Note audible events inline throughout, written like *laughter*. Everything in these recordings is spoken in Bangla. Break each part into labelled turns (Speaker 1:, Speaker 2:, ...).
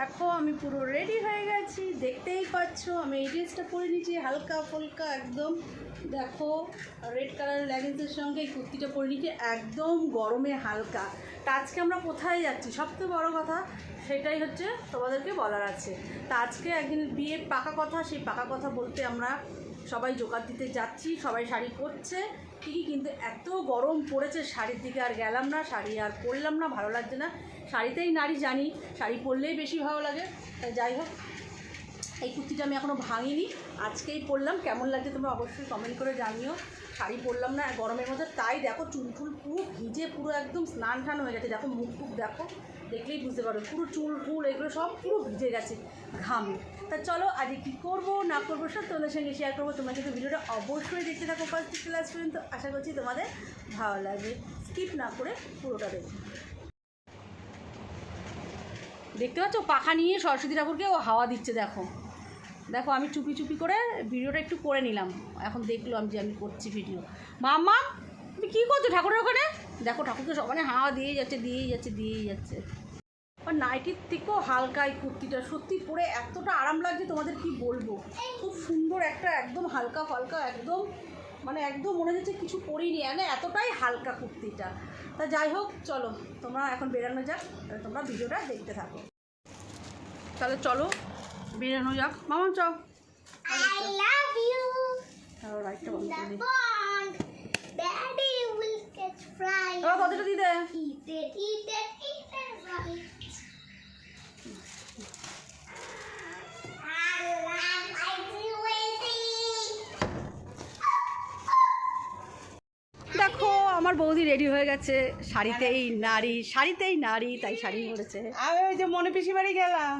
Speaker 1: দেখো, আমি পুরো রেডি হয়ে গেছি। দেখতেই পাচ্ছ, আমি এই ড্রেসটা পরে নিয়েছি, হালকা ফুলকা একদম। দেখো রেড কালারের লেগিংসের সঙ্গে এই কুর্তিটা পরে নিয়েছি, একদম গরমে হালকা। তা আজকে আমরা কোথায় যাচ্ছি? সবথেকে বড় কথা সেটাই হচ্ছে তোমাদেরকে বলার আছে। তা আজকে একদিন বিয়ের পাকা কথা, সেই পাকা কথা বলতে আমরা সবাই জোগাড় দিতে যাচ্ছি, সবাই শাড়ি পরছে। ঠিকই কিন্তু এত গরম পড়েছে শাড়ির দিকে? আর গেলাম না, শাড়ি আর পরলাম না, ভালো লাগছে না। শাড়িতেই নারী জানি, শাড়ি পরলেই বেশি ভালো লাগে। তাই যাই হোক, এই কুর্তিটা আমি এখনও ভাঙিনি, আজকেই পরলাম। কেমন লাগছে তোমরা অবশ্যই কমেন্ট করে জানিও। শাড়ি পরলাম না, গরমের মধ্যে। তাই দেখো চুল টুল পুরো ভিজে, পুরো একদম স্নান টান হয়ে গেছে। দেখো, মুখ টুক দেখো, দেখলেই বুঝতে পারো পুরো চুল টুল এগুলো সব পুরো ভিজে গেছে, ঘামে। তা চলো, আজকে কী করব, না করব সব তোমাদের সঙ্গে শেয়ার করব। তোমরা কিন্তু ভিডিওটা অবশ্যই দেখতে থাকো ফার্স্ট থেকে লাস্ট পর্যন্ত। আশা করছি তোমাদের ভালো লাগবে। স্কিপ না করে পুরোটা দেখো। দেখতে পাচ্ছ, পাখা নিয়ে সরস্বতী ঠাকুরকে ও হাওয়া দিচ্ছে, দেখো। দেখো, আমি চুপি চুপি করে ভিডিওটা একটু করে নিলাম। এখন দেখলাম যে আমি করছি ভিডিও মাম্মা, তুমি কী করছ ঠাকুরের ওখানে? দেখো, ঠাকুরকে সবাই হাওয়া দিয়েই যাচ্ছে দিয়েই যাচ্ছে দিয়েই যাচ্ছে। নাইটির থেকেও হালকা এই কুর্তিটা। সত্যি পরে এতটা আরাম লাগছে তোমাদের কি বলব? খুব সুন্দর একটা একদম হালকা ফালকা একদম মানে একদম মনে হচ্ছে কিছু পরিনি। মানে এতটাই হালকা কুর্তিটা। তা যাই হোক চলো তোমরা এখন বেরানো যাক তোমরা ভিডিওটা দেখতে থাকো। তাহলে চলো বেরানো যাক। মামা
Speaker 2: you.
Speaker 1: রাইটটা বন্ধ করে দিই
Speaker 2: bond.
Speaker 1: বৌদি রেডি হয়ে গেছে। শাড়িতেই নারী শাড়িতেই নারী তাই শাড়ি পরেছে।
Speaker 3: আমি ওই যে মনে পিসি বাড়ি গেলাম।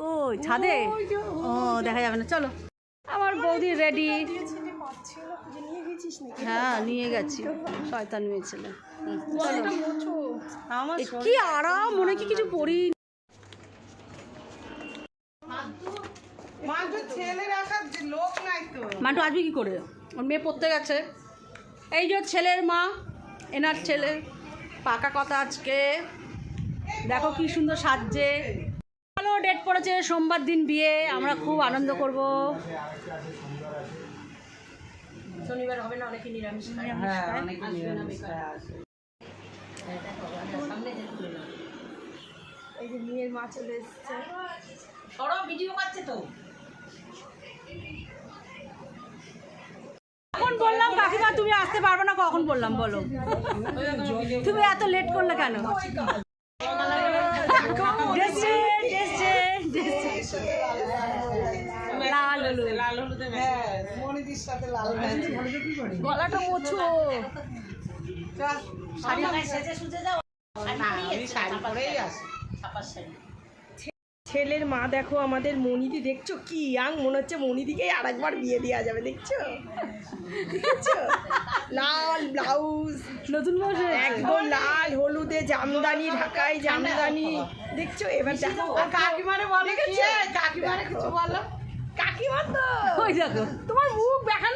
Speaker 1: কই ছাদে? ও দেখা যাবে না চলো। আমার বৌদি রেডি হ্যাঁ নিয়ে গেছি। শয়তান মেয়ে ছেলে। কি আরাম মনে কি কিছু
Speaker 3: তো।
Speaker 1: মান্টু আসবি কি করে? ওর মেয়ে পড়তে গেছে। এই যে ছেলের মা এনার ছেলে। পাকা কথা আজকে। দেখো কি সুন্দর সাজছে। ভালো ডেট পড়েছে সোমবার দিন বিয়ে আমরা খুব আনন্দ করব। শনিবার হবে না অনেকে নিরামিষ।
Speaker 3: হ্যাঁ। এই যে মেয়ের মা চলে এসছে।
Speaker 1: ভিডিও করছে তো। কখন বললাম কাকিমা তুমি আসতে পারবে না কখন বললাম বলো। তুমি এত লেট করলে কেন? গলাটা মোছো। শাড়ি
Speaker 3: না আমি শাড়ি পরেই আসি।
Speaker 4: ছেলের মা দেখো আমাদের মনিদি দেখছ কি ইয়াং? মনে হচ্ছে মনিদিকেই আর একবার বিয়ে দেওয়া যাবে দেখছ? দেখছ? লাল ব্লাউজ
Speaker 1: নতুন
Speaker 4: একদম লাল হলুদে জামদানি ঢাকায় জামদানি। দেখছ? এবার দেখো
Speaker 3: কাকিমারে বলে কাকিমারে কিছু বলো।
Speaker 4: কাকিমা তো।
Speaker 1: ওই দেখো।
Speaker 4: তোমার মুখ দেখানো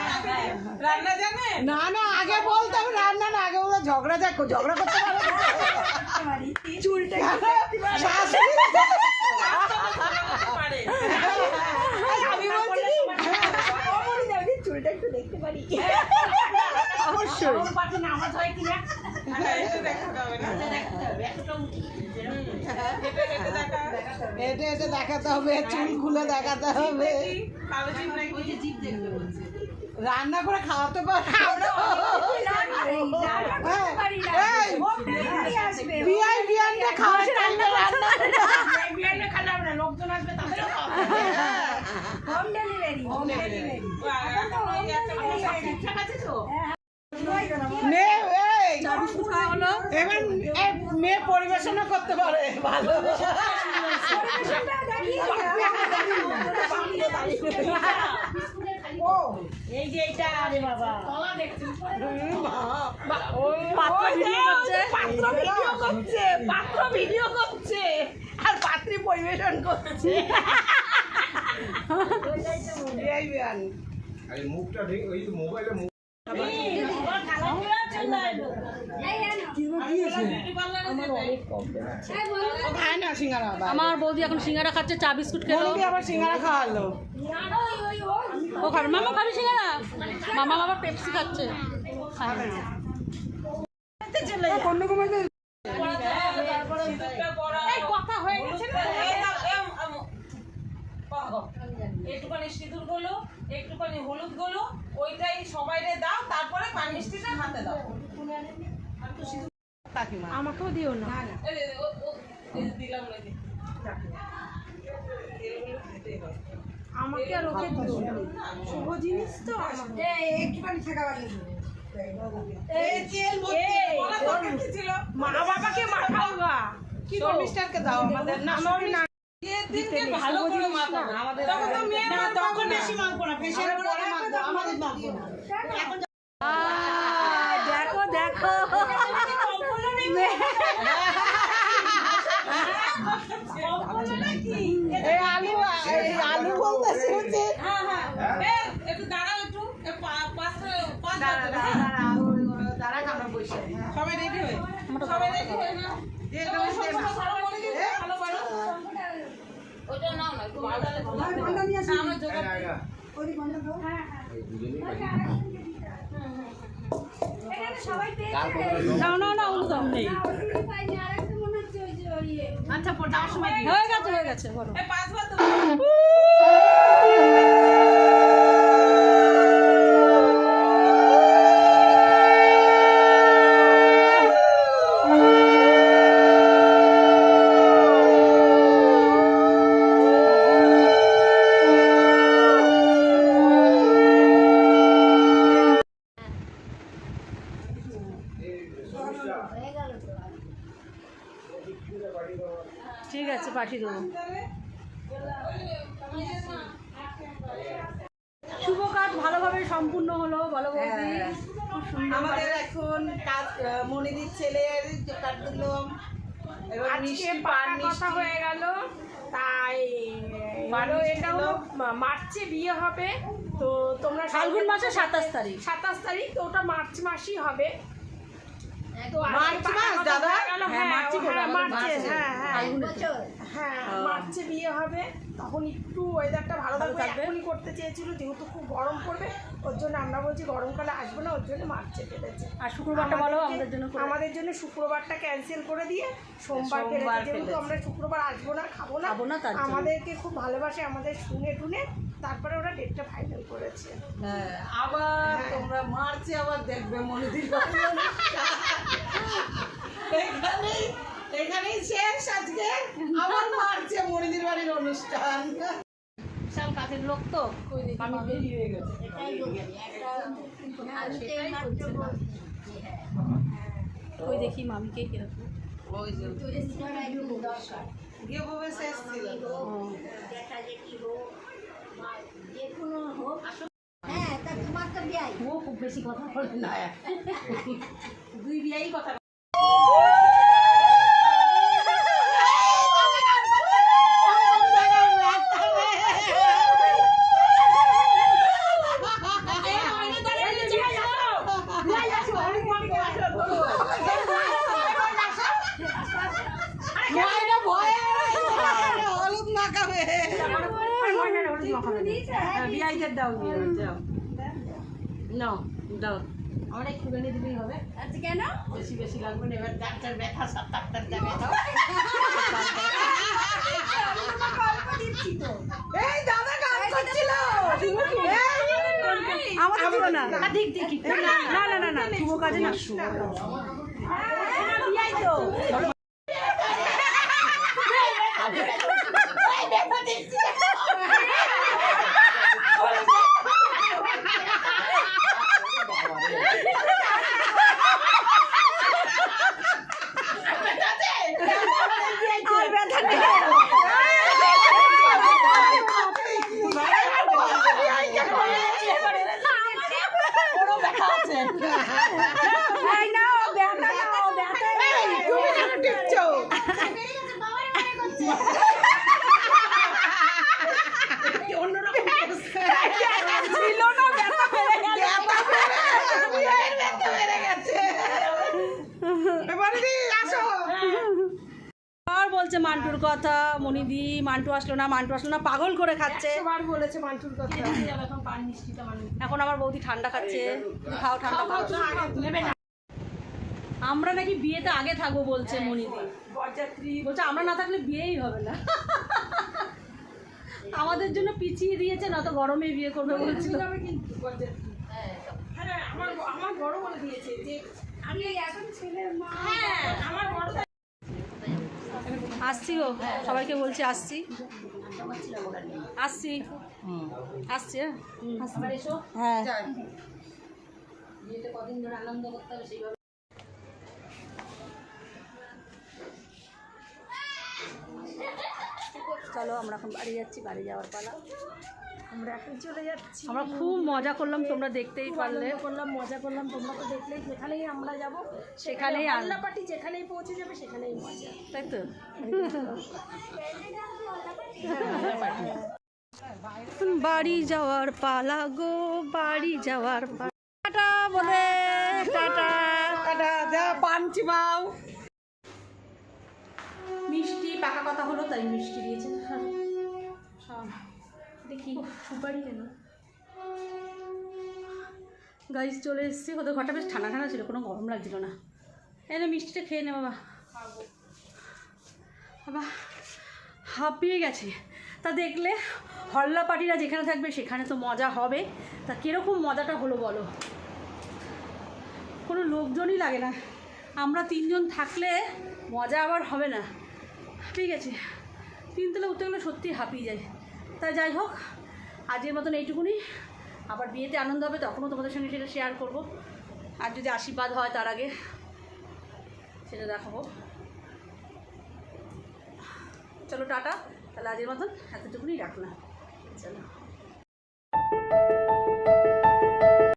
Speaker 1: রান্না
Speaker 3: জানে?
Speaker 5: না না আগে বলতাম রান্না না আগে বলতাম ঝগড়া দেখ ঝগড়া করতে পারো চুলটা আমি বলছি কি? অমনি দেবনি চুলটা একটু দেখতে পারি। অবশ্যই।
Speaker 3: হ্যাঁ, এটা দেখাতে হবে না।
Speaker 5: এটা এটা দেখাতে হবে দেখাতে? রান্না করে খাওয়াতে মেয়ে এই এবার মেয়ে পরিবেশনা করতে পারে ভালো।
Speaker 1: এই যে এটা আরে বাবা
Speaker 5: পাত্র
Speaker 1: ভিডিও করছে।
Speaker 5: পাত্র ভিডিও করছে পাত্র ভিডিও করছে। আর পাত্রী পরিবেশন করছে।
Speaker 6: আরে মুখটা ওই মোবাইলে মুখ
Speaker 5: ও খায় না সিঙ্গারা আবার
Speaker 1: আমার বৌদি এখন সিঙ্গারা খাচ্ছে চা বিস্কুট খেলো।
Speaker 5: আবার সিঙ্গারা খাওয়ালো?
Speaker 1: ও খাবে। মামা খাবি সিঙ্গারা মামা আবার পেপসি খাচ্ছে। খাবে কথা হয়ে গেছে
Speaker 3: একটুখানি সিঁদুরগুলো একটুখানি হলুদগুলো ওইটাই সবাইরে দাও তারপরে পান মিষ্টিটা হাতে দাও।
Speaker 1: আমাকেও দিও না।
Speaker 3: দিলাম হয়।
Speaker 1: আমাকে আর ওকে
Speaker 5: শুভ জিনিস তো একটুখানি থাকা এই তেল ভর্তি
Speaker 3: বলা দরকার কি ছিল?
Speaker 5: মা বাবাকে মাখাও গা। কি মিস্টারকে দাও আমাদের। না না
Speaker 3: ভালো করে মাখাবো। তখন তো
Speaker 5: তখন বেশি মাখবো না। ফেসিয়াল করে মাখবো। আমাদের মাখবো না
Speaker 1: দেখো দেখো
Speaker 5: এই আলু এই আলু বলতেছে হচ্ছে
Speaker 3: হ্যাঁ, হ্যাঁ। একটু দাঁড়াও একটু। পাঁচটা- পাঁচ
Speaker 5: আমরা বসে
Speaker 3: সবাই রেডি হয়ে? সবাই রেডি হয়ে না? নাও না, একটু। হ্যাঁ, আমরা
Speaker 6: না
Speaker 1: না না না উল্টো। নেই
Speaker 5: আচ্ছা সময়
Speaker 1: হয়ে গেছে হয়ে গেছে বলো
Speaker 3: পাঁচবার তো
Speaker 1: ঠিক আছে পাঠিয়ে দেবো শুভ কাজ ভালোভাবে সম্পূর্ণ হলো বলো বৌদি খুব সুন্দর
Speaker 5: আমাদের এখন কাজ মনিদির ছেলের জোগাড় দিলাম এবার মিষ্টি পান মিষ্টি
Speaker 4: হয়ে গেল তাই
Speaker 5: বাড়ি
Speaker 4: এটা হলো মার্চে বিয়ে হবে তো তোমরা
Speaker 1: ফাল্গুন মাসে সাতাশ তারিখ
Speaker 4: সাতাশ তারিখ তো ওটা মার্চ মাসই হবে তো
Speaker 5: মার্চ মাস, দাদা?
Speaker 4: হ্যাঁ,
Speaker 1: হ্যাঁ,
Speaker 4: হ্যাঁ, মার্চে। হ্যাঁ, হ্যাঁ। হ্যাঁ মার্চে বিয়ে হবে তখন একটু ওয়েদারটা ভালো থাকবে। এখনই করতে চেয়েছিল যেহেতু খুব গরম পড়বে ওর জন্য আমরা বলছি গরমকালে আসব না ওর জন্য মার্চে ফেলেছে
Speaker 1: আর শুক্রবারটা বলো আমাদের জন্য
Speaker 4: আমাদের জন্য শুক্রবারটা ক্যান্সেল করে দিয়ে সোমবার যেহেতু আমরা শুক্রবার আসব না খাব না
Speaker 1: খাব না
Speaker 4: আমাদেরকে খুব ভালোবাসে আমাদের শুনে টুনে। তারপরে ওরা ডেটটা ফাইনাল করেছে।
Speaker 5: হ্যাঁ, আবার তোমরা মার্চে আবার দেখবে মনিদির বাড়ি এখানেই শেষ আজকে। আবার মারছে মনিদির বাড়ির অনুষ্ঠান।
Speaker 1: কাজের লোক তো।
Speaker 5: আমি বেরিয়ে হয়ে গেছে।
Speaker 1: ওই দেখি মামিকে কীরকম?
Speaker 5: ওই যে গিয়ে ববে শেষ
Speaker 1: ও খুব বেশি কথা বলে না। *laughs* দুই বিয়াই কথা *laughs*
Speaker 5: ময়না ভয়ে হলুদ মাখাবে
Speaker 4: বিআইদের দাও দিয়ে দাও নাও দাও আমার একটুখানি দিলেই হবে
Speaker 1: আচ্ছা কেন
Speaker 4: বেশি বেশি লাগবে না এবার ডাক্তার ব্যথা সব ডাক্তার যাবে দাও
Speaker 5: এই দাদা গান করছিল
Speaker 1: আমাদের দিল না দিক না না না না শুভ কাজে না শুভ
Speaker 5: তুমি কেন টিপছো
Speaker 4: ছিল না ব্যথা বেড়ে গেল
Speaker 5: বিয়ের ব্যথা বেড়ে গেছে এবারে দি আসো
Speaker 1: আর বলছে মান্টুর কথা মনিদি মান্টু আসলো না মান্টু আসলো না পাগল করে খাচ্ছে।
Speaker 4: বলেছে মান্টুর কথা।
Speaker 1: এখন আমার বৌদি ঠান্ডা খাচ্ছে। খাও ঠান্ডা খাও। আমরা নাকি বিয়েতে আগে থাকব বলছে মনিদি। বলছে আমরা না থাকলে বিয়েই হবে না। আমাদের জন্য পিছিয়ে দিয়েছে না তো গরমে বিয়ে করবে বলছিল
Speaker 4: কিন্তু হ্যাঁ আমার বড় বলে দিয়েছে যে আমি এখন ছেলের মা। হ্যাঁ। আমার বড়
Speaker 1: আসছি গো সবাইকে বলছি আসছি। আসছি। আসছি হ্যাঁ? হ্যাঁ। বিয়েতে কদিন ধরে আনন্দ করতে হবে সেইভাবে চলো আমরা এখন বাড়ি যাচ্ছি বাড়ি যাওয়ার পালা।
Speaker 4: আমরা এখন চলে যাচ্ছি।
Speaker 1: আমরা খুব মজা করলাম তোমরা দেখতেই পারলে।
Speaker 4: করলাম মজা করলাম তোমরা তো দেখলেই। যেখানেই আমরা যাব
Speaker 1: সেখানেই
Speaker 4: আল্লাহ পার্টি যেখানেই পৌঁছে যাবে সেখানেই মজা।
Speaker 1: তাই তো? বাড়ি যাওয়ার পালা গো বাড়ি যাওয়ার টাটা বলে টাটা
Speaker 5: টাটা যা পান
Speaker 1: মিষ্টি পাকা কথা হলো তাই মিষ্টি দিয়েছে। দেখি সুপারি কেন গাইজ চলে এসেছি। ওদের ঘরটা বেশ ঠান্ডা ঠান্ডা ছিল, কোনো গরম লাগছিল না। এনে মিষ্টিটা খেয়ে নে, বাবা। বাবা, হাঁপিয়ে গেছে। তা দেখলে হল্লা পার্টিরা যেখানে থাকবে, সেখানে তো মজা হবে। তা কীরকম মজাটা হলো বলো? কোনো লোকজনই লাগে না। আমরা তিনজন থাকলে মজা আবার হবে না। ঠিক আছে। তিনতলা উঠতে গেলে সত্যি হাঁপিয়ে যায়। তাই যাই হোক আজকের মতন এইটুকুনি। আবার বিয়েতে আনন্দ হবে, তখনও তোমাদের সঙ্গে সেটা শেয়ার করব। আর যদি আশীর্বাদ হয় তার আগে, সেটা দেখাবো। চলো টাটা, তাহলে আজের মতন এতটুকুনি রাখলাম। চলো।